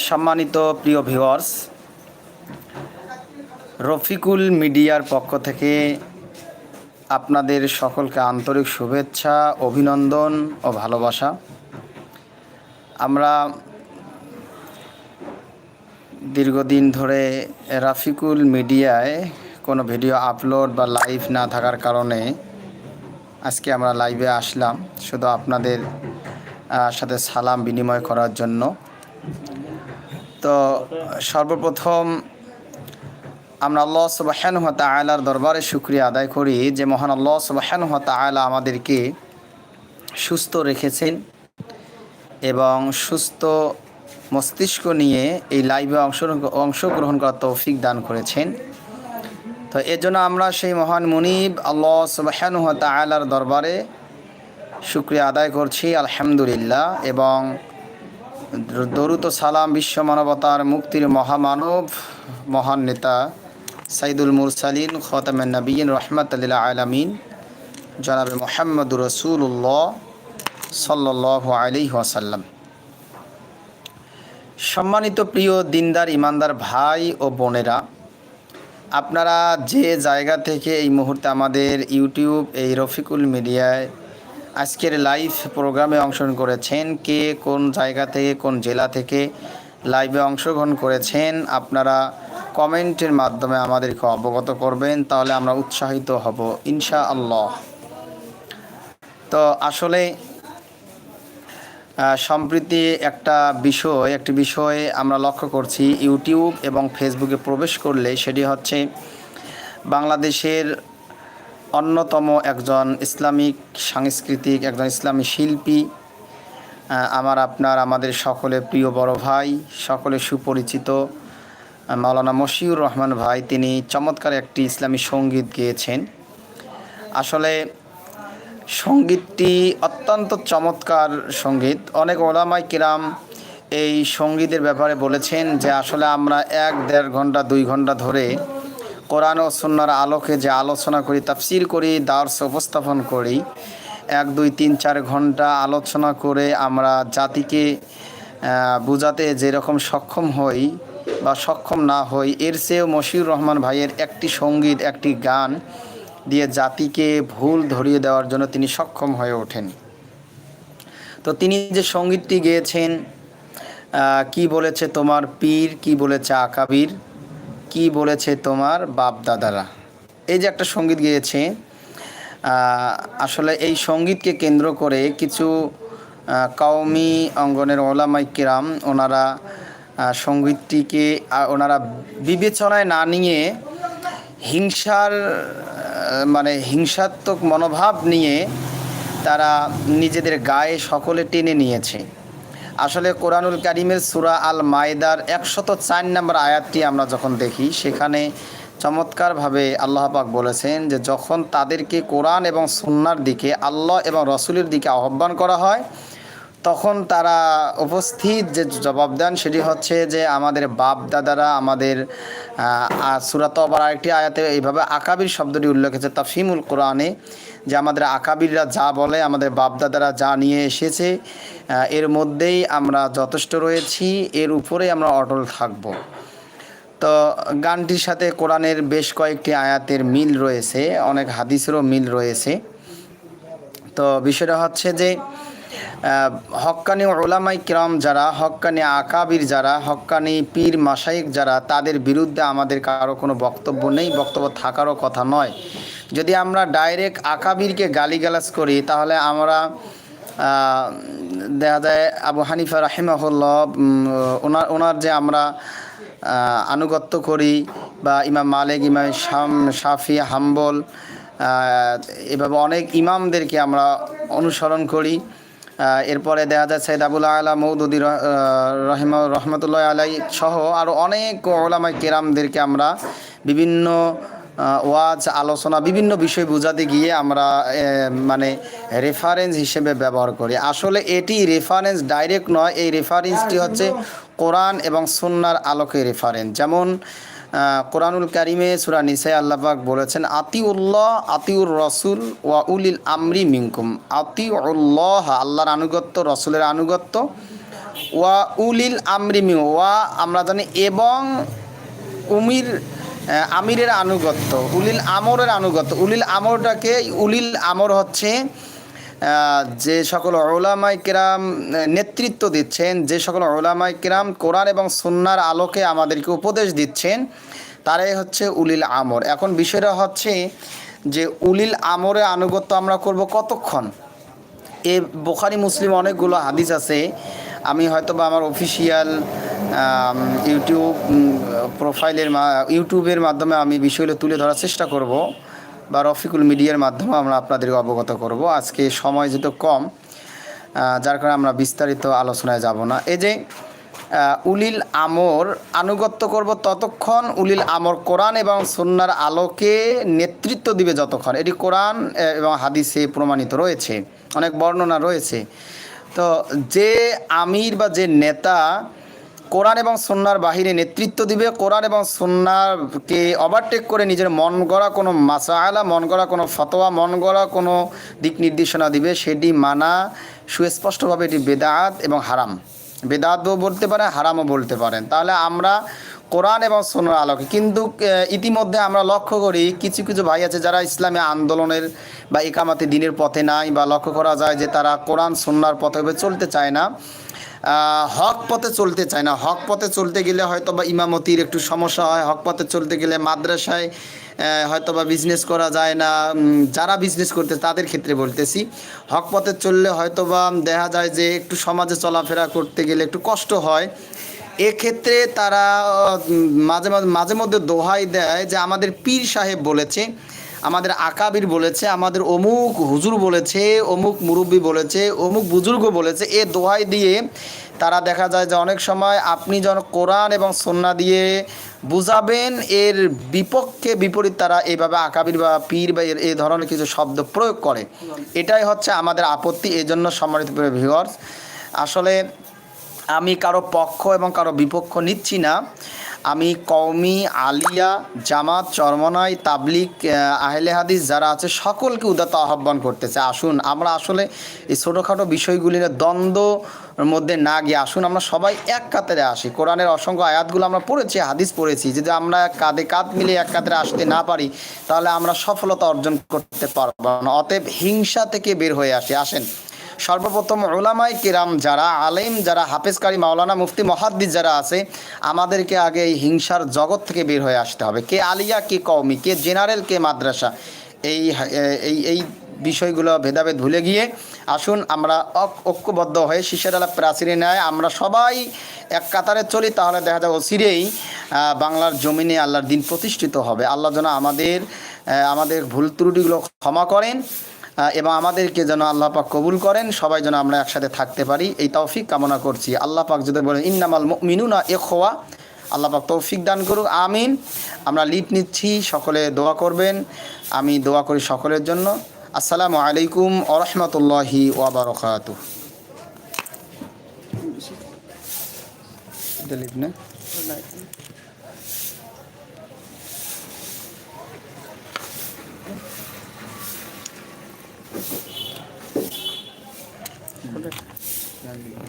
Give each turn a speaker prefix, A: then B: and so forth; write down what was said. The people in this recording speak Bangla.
A: সম্মানিত প্রিয় ভিউয়ার্স, রফিকুল মিডিয়ার পক্ষ থেকে আপনাদের সকলকে আন্তরিক শুভেচ্ছা, অভিনন্দন ও ভালোবাসা। আমরা দীর্ঘদিন ধরে রাফিকুল মিডিয়ায় কোনো ভিডিও আপলোড বা লাইভ না থাকার কারণে আজকে আমরা লাইভে আসলাম। শুধু আপনাদের সাথে সালাম বিনিময় করার জন্য। তো সর্বপ্রথম আমরা আল্লাহ সুবাহান আয়লার দরবারে শুক্রিয়া আদায় করি যে মহান আল্লাহ সুবাহান আয়লা আমাদেরকে সুস্থ রেখেছেন এবং সুস্থ মস্তিষ্ক নিয়ে এই লাইভে অংশ, অংশগ্রহণ করার তৌফিক দান করেছেন। তো এর জন্য আমরা সেই মহান মুনিব আল্লাহ সুবাহান আয়লার দরবারে শুক্রিয়া আদায় করছি, আলহামদুলিল্লাহ। এবং দরুত সালাম বিশ্ব মানবতার মুক্তির মহামানব, মহান নেতা সাইদুল মুরসালিন খতামেন নবীন রহমতুল্লাহ আলমিন, জনাবে মোহাম্মদুর রসুল্লাহ সাল্লাহ আলি ওয়াসাল্লাম। সম্মানিত প্রিয় দিনদার, ইমানদার ভাই ও বোনেরা, আপনারা যে জায়গা থেকে এই মুহূর্তে আমাদের ইউটিউব, এই রফিকুল মিডিয়ায় আজকের লাইভ প্রোগ্রামে অংশগ্রহণ করেছেন কে, কোন জায়গা থেকে, কোন জেলা থেকে লাইভে অংশগ্রহণ করেছেন আপনারা কমেন্টের মাধ্যমে আমাদেরকে অবগত করবেন, তাহলে আমরা উৎসাহিত হব ইনশা আল্লাহ তো আসলে সম্প্রতি একটা বিষয়, একটি বিষয়ে আমরা লক্ষ্য করছি, ইউটিউব এবং ফেসবুকে প্রবেশ করলে সেটি হচ্ছে বাংলাদেশের অন্যতম একজন ইসলামিক সাংস্কৃতিক, একজন ইসলামী শিল্পী আমার আপনার, আমাদের সকলে প্রিয় বড় ভাই, সকলে সুপরিচিত মাওলানা মশিউর রহমান ভাই, তিনি চমৎকার একটি ইসলামী সংগীত গেয়েছেন। আসলে সঙ্গীতটি অত্যন্ত চমৎকার সংগীত। অনেক ওলামাই কিরাম এই সঙ্গীতের ব্যাপারে বলেছেন যে আসলে আমরা এক দেড় ঘণ্টা, দুই ঘণ্টা ধরে কোরআন ও সুন্নার আলোকে যে আলোচনা করি, তাফসির করি, দার্স উপস্থাপন করি, এক, দুই, তিন, চার ঘণ্টা আলোচনা করে আমরা জাতিকে বোঝাতে যেরকম সক্ষম হই বা সক্ষম না হই, এর চেয়েও মশিউর রহমান ভাইয়ের একটি সংগীত, একটি গান দিয়ে জাতিকে ভুল ধরিয়ে দেওয়ার জন্য তিনি সক্ষম হয়ে ওঠেন। তো তিনি যে সঙ্গীতটি গেয়েছেন কি বলেছে তোমার পীর, কি বলেছে আকাবির? কি বলেছে তোমার বাপ দাদারা এই যে একটা সংগীত গেয়েছে আসলে এই সঙ্গীতকে কেন্দ্র করে কিছু কওমি অঙ্গনের ওলামাই কিরাম ওনারা সঙ্গীতটিকে ওনারা বিবেচনায় না নিয়ে হিংসার মানে হিংসাত্মক মনোভাব নিয়ে তারা নিজেদের গায়ে সকলে টেনে নিয়েছে। আসলে কোরআনুল কারিমের সুরা আল মায়দার একশত চার নম্বর আয়াতটি আমরা যখন দেখি, সেখানে চমৎকারভাবে আল্লাহ পাক বলেছেন যে যখন তাদেরকে কোরআন এবং সুন্নার দিকে, আল্লাহ এবং রসুলের দিকে আহ্বান করা হয় তখন তারা উপস্থিত যে জবাব দেন সেটি হচ্ছে যে আমাদের বাপ দাদারা আমাদের সুরাত আবার আরেকটি আয়াতে এইভাবে আকাবির শব্দটি উল্লেখ হয়েছে তাফিমুল কোরআনে, যে আমাদের আকাবিররা যা বলে, আমাদের বাপ দাদারা যা নিয়ে এসেছে এর মধ্যেই আমরা যথেষ্ট রয়েছি, এর উপরেই আমরা অটল থাকব। তো গানটির সাথে কোরআনের বেশ কয়েকটি আয়াতের মিল রয়েছে, অনেক হাদিসেরও মিল রয়েছে। তো বিষয়টা হচ্ছে যে হক্কানি ওলামাই কিরাম যারা, হক্কানি আকাবির যারা, হক্কানি পীর মাসাইক যারা, তাদের বিরুদ্ধে আমাদের কারও কোনো বক্তব্য নেই, বক্তব্য থাকারও কথা নয়। যদি আমরা ডাইরেক্ট আকাবিরকে গালিগালাজ করি, তাহলে আমরা দেখা যায় আবু হানিফা রাহিমাহুল্লাহ ওনার ওনার যে আমরা আনুগত্য করি, বা ইমাম মালিক, ইমাম শাম, শাফি, হাম্বল এভাবে অনেক ইমামদেরকে আমরা অনুসরণ করি। এরপরে দেখা যায় সৈয়দ আবুল আলা, মৌদুদি রহিম, রহমতুল্লাহ আলাই সহ আরও অনেক ওলামাই কেরামদেরকে আমরা বিভিন্ন ওয়াজ, আলোচনা, বিভিন্ন বিষয় বোঝাতে গিয়ে আমরা মানে রেফারেন্স হিসেবে ব্যবহার করি। আসলে এটি রেফারেন্স ডাইরেক্ট নয়, এই রেফারেন্সটি হচ্ছে কোরআন এবং সুন্নার আলোকে রেফারেন্স যেমন কোরআনুল কারিমে সুরা নিসাই আল্লাপাক বলেছেন, আতিউল্লাহ, আতিউর রসুল ওয়া উলিল আমরি মিনকুম। আতিউল্লাহ, আল্লাহর আনুগত্য, রসুলের আনুগত্য। ওয়া উলিল আমরিমি ওয়া আমরা জানি এবং উমির আমিরের আনুগত্য, উলিল আমরের আনুগত্য। উলিল আমরটাকে, উলিল আমর হচ্ছে যে সকল ওলামাই কিরাম নেতৃত্ব দিচ্ছেন, যে সকল ওলামাই কিরাম কোরআন এবং সুন্নার আলোকে আমাদেরকে উপদেশ দিচ্ছেন, তারাই হচ্ছে উলিল আমর। এখন বিষয়টা হচ্ছে যে উলিল আমরের আনুগত্য আমরা করব কতক্ষণ? এ বোখারি, মুসলিম অনেকগুলো হাদিস আছে। আমি হয়তো বা আমার অফিসিয়াল ইউটিউব প্রোফাইলের ইউটিউবের মাধ্যমে আমি বিষয়গুলো তুলে ধরার চেষ্টা করব। বা রফিকুল মিডিয়ার মাধ্যমে আমরা আপনাদেরকে অবগত করব। আজকে সময় যেহেতু কম যার কারণে আমরা বিস্তারিত আলোচনায় যাব না। এই যে উলিল আমর আনুগত্য করব ততক্ষণ উলিল আমর কোরআন এবং সন্ন্যার আলোকে নেতৃত্ব দিবে যতক্ষণ। এটি কোরআন এবং হাদিসে প্রমাণিত রয়েছে, অনেক বর্ণনা রয়েছে। তো যে আমির বা যে নেতা কোরআন এবং সন্ন্যার বাহিরে নেতৃত্ব দিবে। কোরআন এবং সন্ন্যাকে ওভারটেক করে নিজের মন গড়া কোনো মাসালা, মন গড়া কোনো ফতোয়া, মন গড়া কোনো দিক নির্দেশনা দিবে। সেটি মানা, সুস্পষ্টভাবে এটি বেদাত এবং হারাম। বেদাতও বলতে পারে, হারামও বলতে পারেন। তাহলে আমরা কোরআন এবং সোনার আলোকে। কিন্তু ইতিমধ্যে আমরা লক্ষ্য করি কিছু কিছু ভাই আছে যারা ইসলামী আন্দোলনের বা একামাতে দিনের পথে নাই বা লক্ষ্য করা যায় যে তারা কোরআন সন্ন্যার পথে চলতে চায় না। হক পথে চলতে চায় না। হক পথে চলতে গেলে হয়তো বা ইমামতির একটু সমস্যা হয়। হক পথে চলতে গেলে মাদ্রাসায় হয়তো বা বিজনেস করা যায় না। যারা বিজনেস করতে তাদের ক্ষেত্রে বলতেছি, হক পথে চললে হয়তো বা দেখা যায় যে একটু সমাজে চলাফেরা করতে গেলে একটু কষ্ট হয়। এক্ষেত্রে তারা মাঝে মাঝে মাঝে মধ্যে দোহাই দেয় যে আমাদের পীর সাহেব বলেছে, আমাদের আকাবির বলেছে, আমাদের অমুক হুজুর বলেছে, অমুক মুরব্বী বলেছে, অমুক বুজুর্গ বলেছে। এ দোহাই দিয়ে তারা দেখা যায় যে অনেক সময় আপনি যখন কোরআন এবং সন্না দিয়ে বুঝাবেন, এর বিপক্ষে বিপরীত তারা এইভাবে আকাবির বা পীর বা এর এই ধরনের কিছু শব্দ প্রয়োগ করে। এটাই হচ্ছে আমাদের আপত্তি এই জন্য সম্মানিত ভিউয়ার্স আসলে আমি কারও পক্ষ এবং কারও বিপক্ষ নিচ্ছি না। আমি কওমি আলিয়া জামাত চরমনাই তাবলিক আহ, আহলে হাদিস যারা আছে সকলকে উদাত্ত আহ্বান করতেছে। আসুন আমরা আসলে এই ছোটোখাটো বিষয়গুলি নিয়ে দ্বন্দ্বর মধ্যে না গিয়ে আসুন আমরা সবাই এক কাতারে আসি। কোরআনের অসংখ্য আয়াতগুলো আমরা পড়েছি হাদিস পড়েছি। যদি আমরা কাঁধে কাঁধ মিলে এক কাতারে আসতে না পারি তাহলে আমরা সফলতা অর্জন করতে পারব না। অতএব হিংসা থেকে বের হয়ে আসি। আসেন সর্বপ্রথম ওলামাই কিরাম যারা আলেম, যারা হাফেজকারী, মাওলানা মুফতি, মহাদ্দিস যারা আছে, আমাদেরকে আগে এই হিংসার জগৎ থেকে বের হয়ে আসতে হবে। কে আলিয়া, কে কওমি, কে জেনারেল, কে মাদ্রাসা, এই এই এই বিষয়গুলো ভেদাভেদ ভুলে গিয়ে আসুন, আমরা ঐক- ঐক্যবদ্ধ হয়ে শিশের আলা প্রাচীরে নেয় আমরা সবাই এক কাতারে চলি, তাহলে দেখা যায় অচিরেই বাংলার জমিনে আল্লাহর দিন প্রতিষ্ঠিত হবে। আল্লাহ যেন আমাদের আমাদের ভুল ত্রুটিগুলো ক্ষমা করেন। এবং আমাদেরকে যেন আল্লাহ পাক কবুল করেন সবাই যেন আমরা একসাথে থাকতে পারি। এই তৌফিক কামনা করছি। আল্লাহ পাক যদি বলেন ইন্নামাল মিনুনা এখোয়া আল্লাহ পাক তৌফিক দান করুক। আমিন। আমরা লিপ নিচ্ছি সকলে দোয়া করবেন। আমি দোয়া করি সকলের জন্য। আসসালামু আলাইকুম ওরহমতুল্লাহি ওয়াবারকাত লিপ না Thank you.